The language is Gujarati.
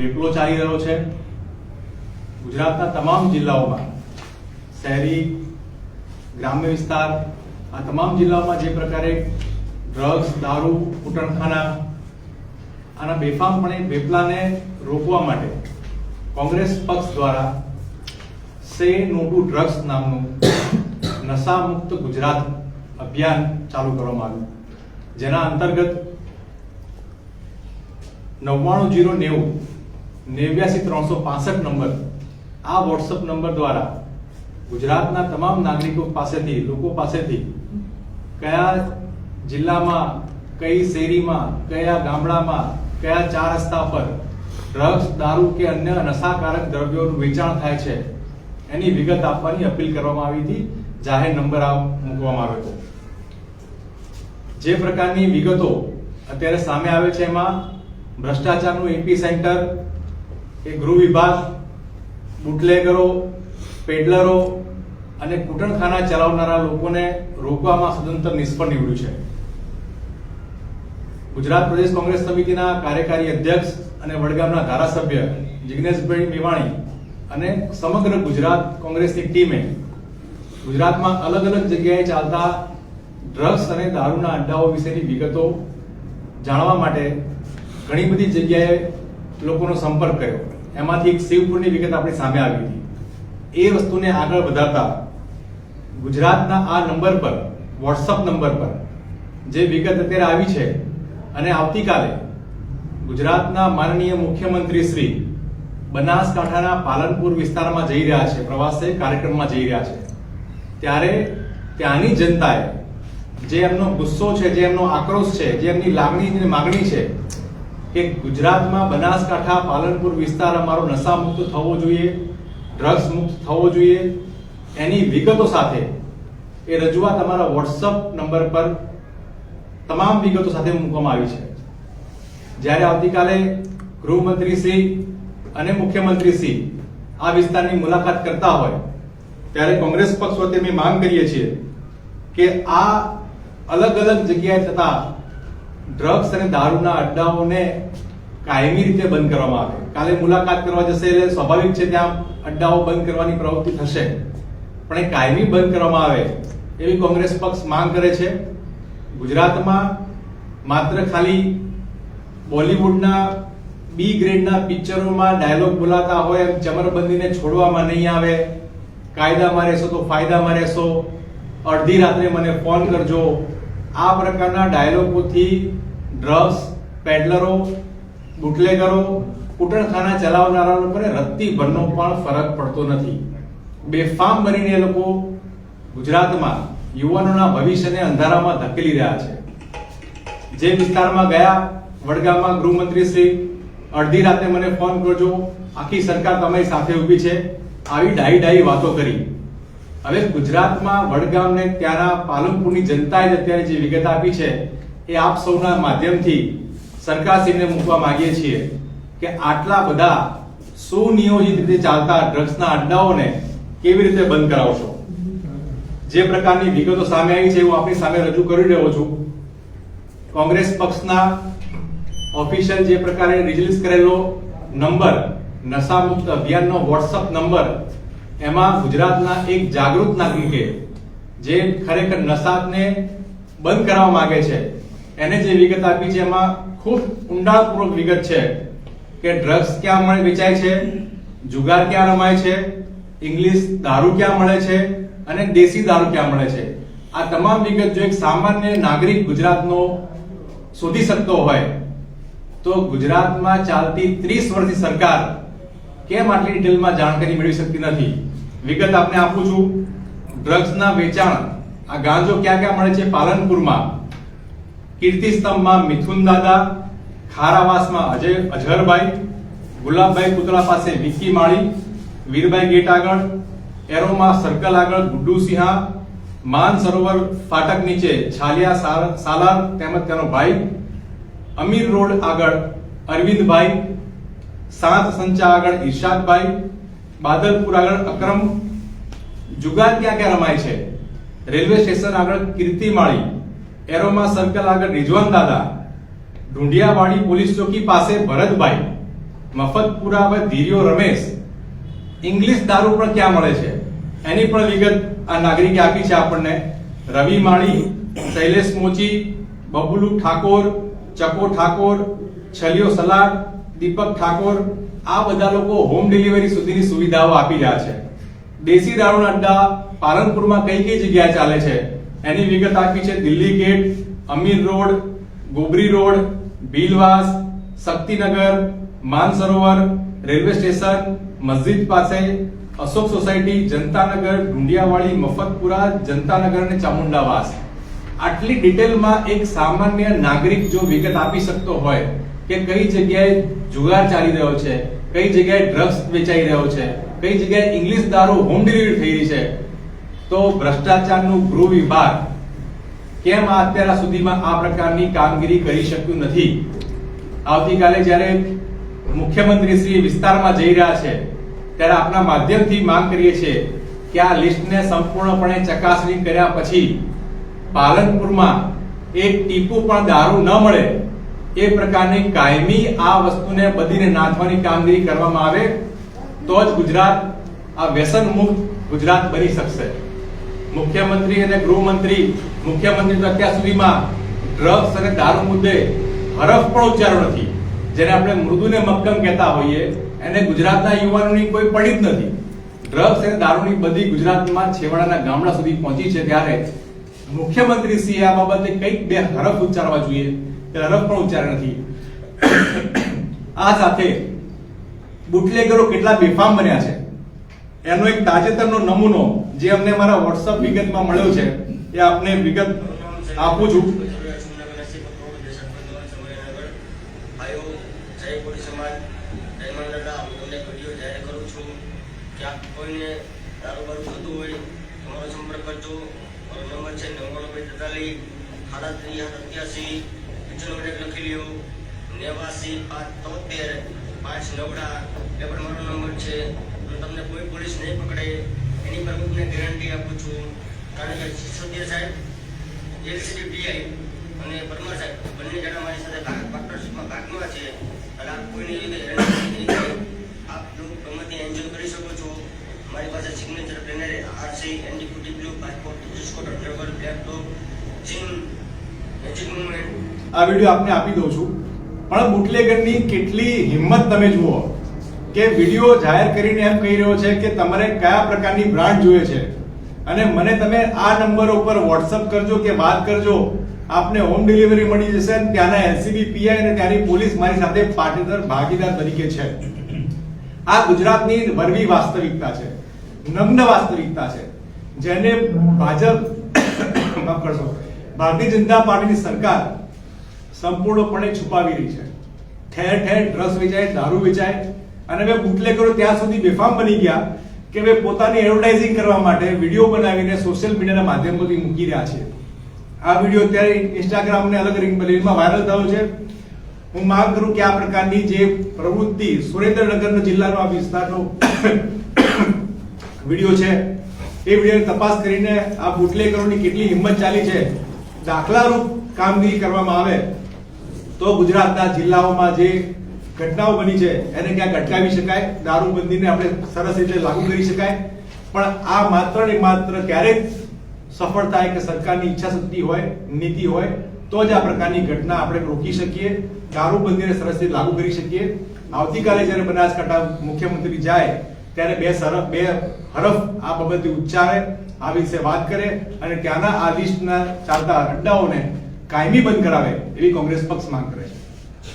વેપલો ચાલી રહ્યો છે. ગુજરાતના તમામ જિલ્લાઓમાં શહેરી, ગ્રામ્ય વિસ્તાર, આ તમામ જિલ્લાઓમાં જે પ્રકારે ડ્રગ્સ દારૂ, કૂટણખાના, આના બેફામપણે વેપલાને રોકવા માટે કોંગ્રેસ પક્ષ દ્વારા સે નો ડ્રગ્સ નામનું નશામુક્ત ગુજરાત અભિયાન ચાલુ કરવામાં આવ્યું. જેના અંતર્ગત નવ્વાણું જીરો નેવું નેવ્યાસી ત્રણસો પાસઠ નંબર. આ વોટ્સઅપ નંબર દ્વારા ગુજરાતના તમામ નાગરિકો પાસેથી, લોકો પાસેથી કયા જિલ્લામાં, કઈ શેરીમાં, કયા ગામડામાં, કયા ચાર રસ્તા પર ડ્રગ્સ, દારૂ કે અન્ય નશાકારક દ્રવ્યોનું વેચાણ થાય છે, એની વિગત આપવાની અપીલ કરવામાં આવી હતી. જાહેર નંબર આ મૂકવામાં આવ્યો હતો. જે પ્રકારની વિગતો અત્યારે સામે આવે છે એમાં ભ્રષ્ટાચારનું એપી સેન્ટર એ ગૃહ વિભાગ, બુટલેગરો, પેડલરો અને કૂટણખાના ચલાવનારા લોકોને રોકવામાં સદંતર નિષ્ફળ નીવડ્યું છે. ગુજરાત પ્રદેશ કોંગ્રેસ સમિતિના કાર્યકારી અધ્યક્ષ અને વડગામના ધારાસભ્ય જિગ્નેશભાઈ મેવાણી અને સમગ્ર ગુજરાત કોંગ્રેસની ટીમે ગુજરાતમાં અલગ અલગ જગ્યાએ ચાલતા ડ્રગ્સ અને દારૂના અડ્ડાઓ વિશેની વિગતો જાણવા માટે ઘણી બધી જગ્યાએ લોકોનો સંપર્ક કર્યો. એમાંથી એક શિવપુરની વિગત આપણી સામે આવી હતી. એ વસ્તુને આગળ વધારતા ગુજરાતના આ નંબર પર વોટ્સઅપ નંબર પર જે વિગત અત્યારે આવી છે અને આવતીકાલે ગુજરાતના માનનીય મુખ્યમંત્રી શ્રી બનાસકાંઠાના પાલનપુર વિસ્તારમાં જઈ રહ્યા છે, પ્રવાસે કાર્યક્રમમાં જઈ રહ્યા છે. ત્યારે ત્યાંની જનતાએ જે એમનો ગુસ્સો છે, જે એમનો આક્રોશ છે, જે એમની લાગણી માગણી છે કે ગુજરાતમાં બનાસકાંઠા, પાલનપુર વિસ્તાર અમારો નશા મુક્ત થવો જોઈએ ડ્રગ્સ મુક્ત થવો જોઈએ. એની વિગતો સાથે એ રજૂઆત અમારા વોટ્સઅપ નંબર પર તમામ વિગતો સાથે મૂકવામાં આવી છે. જ્યારે આવતીકાલે ગૃહમંત્રી શ્રી અને મુખ્યમંત્રી શ્રી આ વિસ્તારની મુલાકાત કરતા હોય, ત્યારે કોંગ્રેસ પક્ષ વતી અમે માંગ કરીએ છીએ કે આ અલગ અલગ જગ્યાએ થતા ડ્રગ્સ અને દારૂના અડ્ડાઓને કાયમી રીતે બંધ કરવામાં આવે. કાલે મુલાકાત કરવા જશે એટલે સ્વાભાવિક છે ત્યાં અડ્ડાઓ બંધ કરવાની પ્રવૃત્તિ થશે. પણ એ કાયમી બંધ કરવામાં આવે એવી કોંગ્રેસ પક્ષ માંગ કરે છે. ગુજરાતમાં માત્ર ખાલી બોલિવૂડના બી ગ્રેડના પિક્ચરોમાં ડાયલોગ બોલાતા હોય એમ ચમરબંધીને છોડવામાં નહીં આવે. કાયદામાં રહેશો તો ફાયદામાં રહેશો. અડધી રાત્રે મને ફોન કરજો. આ પ્રકારના ડાયલોગોથી ડ્રગ્સ પેડલરો બુટલેગરો, કૂટણખાના ચલાવનારા લોકોને રત્તી ભરનો પણ ફરક પડતો નથી. બેફામ બનીને એ લોકો ગુજરાતમાં યુવાનોના ભવિષ્યને અંધારામાં ધકેલી રહ્યા છે. જે વિસ્તારમાં ગયા વડગામમાં ગૃહમંત્રી શ્રી અડધી રાતે મને ફોન કરજો. આખી સરકાર તમારી સાથે ઊભી છે. આવી ડાઈ ડાઈ વાતો કરી. હવે ગુજરાતમાં વડગામને ત્યાંના પાલનપુરની જનતાએ અત્યારે જે વિગત આપી છે, એ આપ સૌના માધ્યમથી સરકારશ્રીને મૂકવા માંગીએ છીએ કે આટલા બધા સુનિયોજિત રીતે ચાલતા ડ્રગ્સના અડ્ડાઓને કેવી રીતે બંધ કરાવશો? જે પ્રકારની વિગતો સામે આવી છે, હું આપણી સામે રજૂ કરી રહ્યો છું. કોંગ્રેસ પક્ષના ઓફિશિયલ જે પ્રકારે રિલીઝ કરેલો નંબર, નશામુક્ત અભિયાનનો વોટ્સઅપ નંબર એમાં ગુજરાતના એક જાગૃત નાગરિકે જે ખરેખર નશાને બંધ કરાવવા માંગે છે, એને જે વિગત આપી છે, એમાં ખૂબ ઊંડાણપૂર્વક વિગત છે કે ડ્રગ્સ ક્યાં મળે, વેચાય છે, જુગાર ક્યાં રમાય છે, ઇંગ્લિશ દારૂ ક્યાં મળે છે અને દેશી દારૂ ક્યાં મળે છે. આ તમામ વિગત જો એક સામાન્ય નાગરિક ગુજરાતનો શોધી શકતો હોય, તો ગુજરાતમાં ચાલતી ત્રીસ વર્ષની સરકાર કેમ આટલી ડિટેલમાં જાણકારી મેળવી શકતી નથી? વિગત આપને આપું છું. ડ્રગ્સના વેચાણ. આ ગાંજો ક્યાં ક્યાં મળે છે? પાલનપુરમાં. કીર્તિ સ્તંભમાં મિથુન દાદા, ખારાવાસમાં અજય અજહરભાઈ, ગુલાબભાઈ પુતળા પાસે વિકી માળી, વીરભાઈ ગેટ આગળ, એરોમાં સર્કલ આગળ ગુડ્ડુ સિંહા, માન સરોવર ફાટક નીચે છાલિયા સાલાર તેમજ તેનો ભાઈ, અમીર રોડ આગળ અરવિંદભાઈ, સાત સંચા આગળ ઇરશાદભાઈ બાદલપુર આગળ અક્રમ જુગાર ક્યાં ક્યાં રમાય છે? રેલવે સ્ટેશન આગળ કીર્તિમાળી એરોમા સર્કલ આગળ રિજવાન દાદા ઢુંડિયાવાડી પોલીસ ચોકી પાસે ભરતભાઈ, મફતપુરા હવે ધીર્યો રમેશ. ઇંગ્લિશ દારૂ પણ ક્યાં મળે છે? એની પણ વિગત આ નાગરિકે આપી છે આપણને. રવિ માળી, શૈલેષ મોચી, બબુલુ ઠાકોર, ચકો ઠાકોર, છલિયો સલાડ દીપક ઠાકોર, આ બધા લોકો હોમ ડિલિવરી સુધીની સુવિધાઓ આપી રહ્યા છે. દેશી દારૂના અડ્ડા પાલનપુરમાં કઈ કઈ જગ્યાએ ચાલે છે? એની વિગત આપી છે Delhi gate Amir road, Gobri road, Bhilwas, Shaktinagar, Mansarovar, railway station, મસ્જિદ પાસે, અશોક સોસાયટી, જનતાનગર ઢુંડિયાવાડી મફતપુરા, જનતાનગર અને ચામુંડાવાસ. આટલી ડિટેલમાં એક સામાન્ય નાગરિક જો વિગત આપી શકતો હોય કે કઈ જગ્યાએ જુગાર ચાલી રહ્યો છે, કઈ જગ્યાએ ડ્રગ્સ વેચાઈ રહ્યો છે, કઈ જગ્યાએ ઇંગ્લિશ દારૂ હોમ ડિલિવરી થઈ રહી છે, તો ભ્રષ્ટાચારનું ગૃહ વિભાગ કેમ અત્યાર સુધીમાં આ પ્રકારની કામગીરી કરી શક્યું નથી? આવતીકાલે જ્યારે મુખ્યમંત્રી શ્રી વિસ્તારમાં જઈ રહ્યા છે, ત્યારે આપના માધ્યમથી માંગ કરીએ છીએ કે આ લિસ્ટને સંપૂર્ણપણે ચકાસણી કર્યા પછી પાલનપુરમાં એક ટીપુ પણ દારૂ ન મળે એ પ્રકારની કાયમી આ વસ્તુને બધીને નાથવાની કામગીરી કરવામાં આવે, તો જ ગુજરાત આ વ્યસન મુક્ત ગુજરાત બની શકશે. મુખ્યમંત્રી અને ગૃહમંત્રી, મુખ્યમંત્રી તો અત્યાર સુધીમાં ડ્રગ્સ અને દારૂ મુદ્દે હરફ પણ ઉચ્ચારો નથી. જેને આપણે મૃદુને મક્કમ કહેતા હોઈએ, એને ગુજરાતના યુવાનોની કોઈ પડી જ નથી. ડ્રગ્સ અને દારૂની બધી ગુજરાતમાં છેવાડાના ગામડા સુધી પહોંચી છે ત્યારે મુખ્યમંત્રી શ્રી આ બાબતે કંઈક બે હરફ ઉચ્ચારવા જોઈએ. તે હરફ પણ ઉચ્ચાર નથી. આ સાથે બુટલેગરો કેટલા બેફામ બન્યા છે. એનો એક તાજેતરનો નમૂનો જે અમને મારા વોટ્સઅપ વિગતમાં મળ્યો છે, એ આપને વિગત આપું છું. કે કોઈને દારૂ થતું હોય, તમારો સંપર્ક કરજો. નંબર છે નવ્વાણું તેતાલીસ સાડત્રીસ સત્યાસી એક લખી લ્યો નેવાસી પાંચ તોતેર પાંચ નવડા એ મારો નંબર છે અને તમને કોઈ પોલીસ નહીં પકડે એની પર હું ગેરંટી આપું છું કારણ કે સિસોદિયા સાહેબ એલસીડી પીઆઈ અને પરમાર સાહેબ, બંને જણા મારી સાથે પાર્ટનરશીપમાં ભાગમાં છે. અને આ કોઈની લીધે હેરાન નહીં થાય. આપ લોકો ગમે ત્યાં એન્જોય કરી શકો છો મારી પાસે signature NDPT blue passport scooter travel laptop gym magic આ વીડિયો આપને આપી દઉં છું. પણ બુટલેગરની કેટલી હિંમત તમે જુઓ કે વીડિયો જાહેર કરીને એમ કહી રહ્યો છે કે તમારે કયા પ્રકારની બ્રાન્ડ જોઈએ છે. અને મને તમે આ નંબર ઉપર વોટ્સઅપ કરજો કે વાત કરજો. આપને હોમ ડિલિવરી મળી જશે ત્યાંના એલસીબી, પીઆઈ અને ત્યાંની પોલીસ મારી સાથે પાટીદાર, ભાગીદાર તરીકે છે. આ ગુજરાતની વરવી વાસ્તવિકતા છે. નગ્ન વાસ્તવિકતા છે. જેને ભાજપ, માફ કરશો, ભારતીય જનતા પાર્ટીની સરકાર સંપૂર્ણપણે છુપાવી રહી છે. ઠેર ઠેર ડ્રગ્સ વેચાય, દારૂ વેચાય, અને હવે કર્યો ત્યાં સુધી બેફામ બની ગયા કે મેં પોતાની એડવર્ટાઇઝિંગ કરવા માટે વીડિયો બનાવીને સોશિયલ મીડિયાના માધ્યમોથી મૂકી રહ્યા છે. આ વીડિયો અત્યારે ઇન્સ્ટાગ્રામ ને અલગ રીલમાં વાયરલ થયો છે. હું માંગ કરું કે આ પ્રકારની જે પ્રવૃત્તિ સુરેન્દ્રનગરનો જિલ્લાનો આ વિસ્તારનો વીડિયો છે. એ વિડીયોની તપાસ કરીને આ બુટલેકરોની કેટલી હિંમત ચાલી છે. દાખલારૂપ કામગીરી કરવામાં આવે તો ગુજરાતના જિલ્લાઓમાં જે ઘટનાઓ બની છે, એને ક્યાંક અટકાવી શકાય. દારૂબંધીને આપણે સરસ રીતે લાગુ કરી શકાય. પણ આ માત્ર ને માત્ર ક્યારે સફળ થાય કે સરકારની ઈચ્છા શક્તિ હોય, નીતિ હોય, તો જ આ પ્રકારની ઘટના આપણે રોકી શકીએ. દારૂબંધીને સરસ રીતે લાગુ કરી શકીએ. આવતીકાલે જ્યારે બનાસકાંઠા મુખ્યમંત્રી જાય ત્યારે બે સરફ બે હરફ આ બાબતે ઉચ્ચારે, આ વિશે વાત કરે અને ત્યાંના આ લિસ્ટના ચાલતા અડ્ડાઓને કાયમી બંધ કરાવે એવી કોંગ્રેસ પક્ષ માંગ કરે છે.